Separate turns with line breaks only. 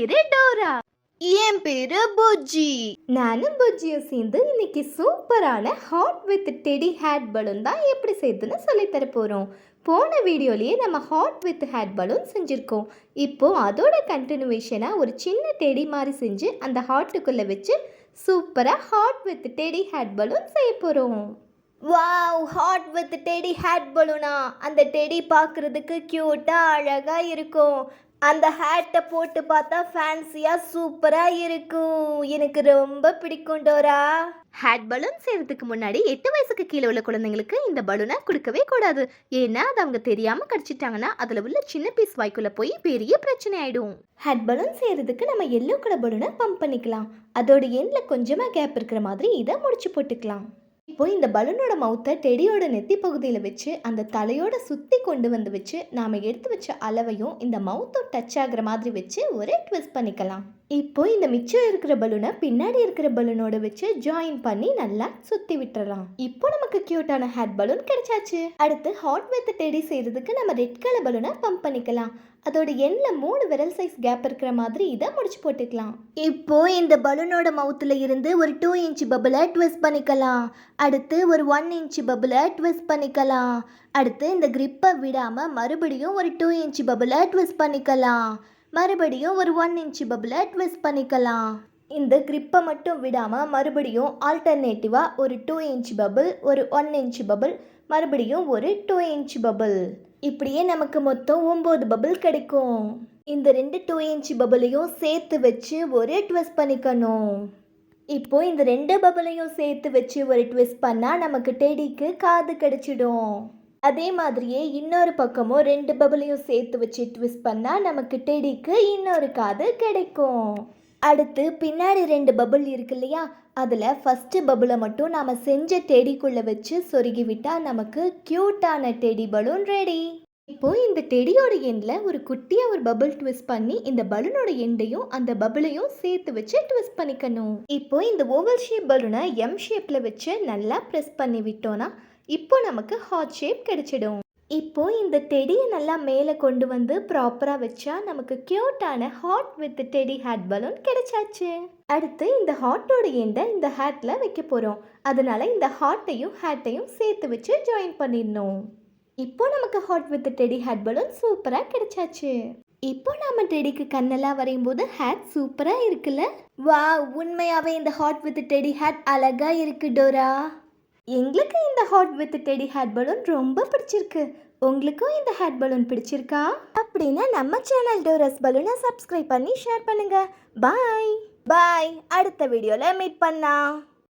பேரு டோரா. என் பேரு புஜ்ஜி. நானும் புஜ்ஜியும் சேர்ந்து இன்னைக்கு சூப்பரான hat with teddy hat balloon தான் எப்படி செய்யுதுன்னு சொல்லித்தர போகிறோம் போன வீடியோலயே நம்ம ஹாட் வித் ஹேட் பலூன் செஞ்சுருக்கோம். இப்போ அதோட கண்டினியூவேஷனாக ஒரு சின்ன டெடி மாதிரி செஞ்சு அந்த ஹாட்டுக்குள்ளே வச்சு சூப்பராக hat with teddy hat balloon செய்ய போகிறோம் wow hat with teddy hat பலூனா அந்த டெடி பார்க்குறதுக்கு க்யூட்டாக அழகாக இருக்கும். அந்த ஹேட்டை போட்டு பார்த்தா ஃபேன்சியாக சூப்பராக இருக்கும். எனக்கு ரொம்ப பிடிக்கும் டோரா. ஹேட் பலூன் செய்கிறதுக்கு முன்னாடி எட்டு வயசுக்கு கீழே உள்ள குழந்தைங்களுக்கு இந்த பலூனை கொடுக்கவே கூடாது. ஏன்னா அது அவங்க தெரியாமல் கடிச்சிட்டாங்கன்னா அதில் உள்ள சின்ன பீஸ் வாய்க்குள்ளே போய் பெரிய பிரச்சனை ஆயிடும். ஹேட் பலூன் செய்கிறதுக்கு நம்ம எல்லோ கலர் பலூனை பம்ப் பண்ணிக்கலாம். அதோட எண்டில் கொஞ்சமாக கேப் இருக்கிற மாதிரி இதை முடிச்சு போட்டுக்கலாம். இப்போ இந்த பலூனோட மவுத்தை டெடியோட நெத்தி பகுதியில் வச்சு அந்த தலையோட சுற்றி கொண்டு வந்து வச்சு நாம் எடுத்து வச்ச அளவையும் இந்த மவுத்தை டச் ஆகுற மாதிரி வச்சு ஒரு ட்விஸ்ட் பண்ணிக்கலாம். இப்போ இந்த மிச்சம் இருக்கிற பலூனை பின்னாடி இருக்கிற பலூனோட வச்சு ஜாயின் பண்ணி நல்லா சுற்றி விட்டுறலாம். இப்போ நமக்கு க்யூட்டான ஹேட் பலூன் கிடைச்சாச்சு. அடுத்து ஹாட் வித் டெடி செய்கிறதுக்கு நம்ம ரெட் கலர் பலூனை பம்ப் பண்ணிக்கலாம். அதோட எண்ணில் மூணு விரல் சைஸ் கேப் இருக்கிற மாதிரி இதை முடிச்சு போட்டுக்கலாம். இப்போ இந்த பலூனோட மவுத்தில் இருந்து ஒரு டூ இன்ச் பபுளை ட்விஸ்ட் பண்ணிக்கலாம். அடுத்து ஒரு ஒன் இன்ச் பபுளை ட்விஸ்ட் பண்ணிக்கலாம். அடுத்து இந்த கிரிப்பை விடாமல் மறுபடியும் ஒரு டூ இன்ச் பபுளை ட்விஸ்ட் பண்ணிக்கலாம். மறுபடியும் ஒரு ஒன் இன்ச் பபுளை ட்விஸ்ட் பண்ணிக்கலாம். இந்த கிரிப்பை மட்டும் விடாமல் மறுபடியும் ஆல்டர்னேட்டிவாக ஒரு டூ இன்ச் பபுள் ஒரு ஒன் இன்ச் பபுள் மறுபடியும் ஒரு டூ இன்ச் பபுள் இப்படியே நமக்கு மொத்தம் ஒம்பது பபுள் கிடைக்கும். இந்த ரெண்டு டூ இன்ச் பபுளையும் சேர்த்து வச்சு ஒரு ட்விஸ்ட் பண்ணிக்கணும். இப்போ இந்த ரெண்டு பபுளையும் சேர்த்து வச்சு ஒரு ட்விஸ்ட் பண்ணால் நமக்கு டெடிக்கு காது கிடைச்சிடும். அதே மாதிரியே இன்னொரு பக்கமும் ரெண்டு பபுளையும் சேர்த்து வச்சு ட்விஸ்ட் பண்ணால் நமக்கு டெடிக்கு இன்னொரு காது கிடைக்கும். அடுத்து பின்னாடி ரெண்டு பபுள் இருக்கு இல்லையா? அதில் ஃபஸ்ட்டு பபுளை மட்டும் நாம் செஞ்ச டெடிக்குள்ளே வச்சு சொருகி விட்டால் நமக்கு க்யூட்டான டெடி பலூன் ரெடி இப்போ இந்த டெடியோட எண்டில் ஒரு குட்டியாக ஒரு பபுள் ட்விஸ்ட் பண்ணி இந்த பலூனோட எண்டையும் அந்த பபுளையும் சேர்த்து வச்சு ட்விஸ்ட் பண்ணிக்கணும். இப்போ இந்த ஓவல் ஷேப் பலூனை எம் ஷேப்பில் வச்சு நல்லா ப்ரெஸ் பண்ணி விட்டோன்னா இப்போ நமக்கு ஹாட் ஷேப் கிடைச்சிடும். இப்போது இந்த டெடியை நல்லா மேலே கொண்டு வந்து ப்ராப்பராக வச்சா நமக்கு க்யூட்டான hat with teddy hat balloon கிடைச்சாச்சு. அடுத்து இந்த ஹாட்டோட எண்டை இந்த ஹேட்டில் வைக்க போகிறோம் அதனால் இந்த ஹாட்டையும் ஹேட்டையும் சேர்த்து வச்சு ஜாயின் பண்ணிடணும். இப்போ நமக்கு hat with teddy hat balloon சூப்பராக கிடைச்சாச்சு. இப்போ நாம டெடிக்கு கண்ணெல்லாம் வரையும் போது ஹேட் சூப்பராக இருக்குல்ல? வா உண்மையாவே இந்த ஹாட் வித் டெடி ஹேட் அழகாக இருக்கு டோரா. எங்களுக்கு இந்த hat with teddy hat balloon ரொம்ப பிடிச்சிருக்கு. உங்களுக்கும் இந்த ஹேட் பலூன் பிடிச்சிருக்கா? அப்படின்னா நம்ம சேனல் டோரஸ் பலூனை சப்ஸ்கிரைப் பண்ணி ஷேர் பண்ணுங்க. பாய் பாய் அடுத்த வீடியோவில் மீட் பண்ணலாம்.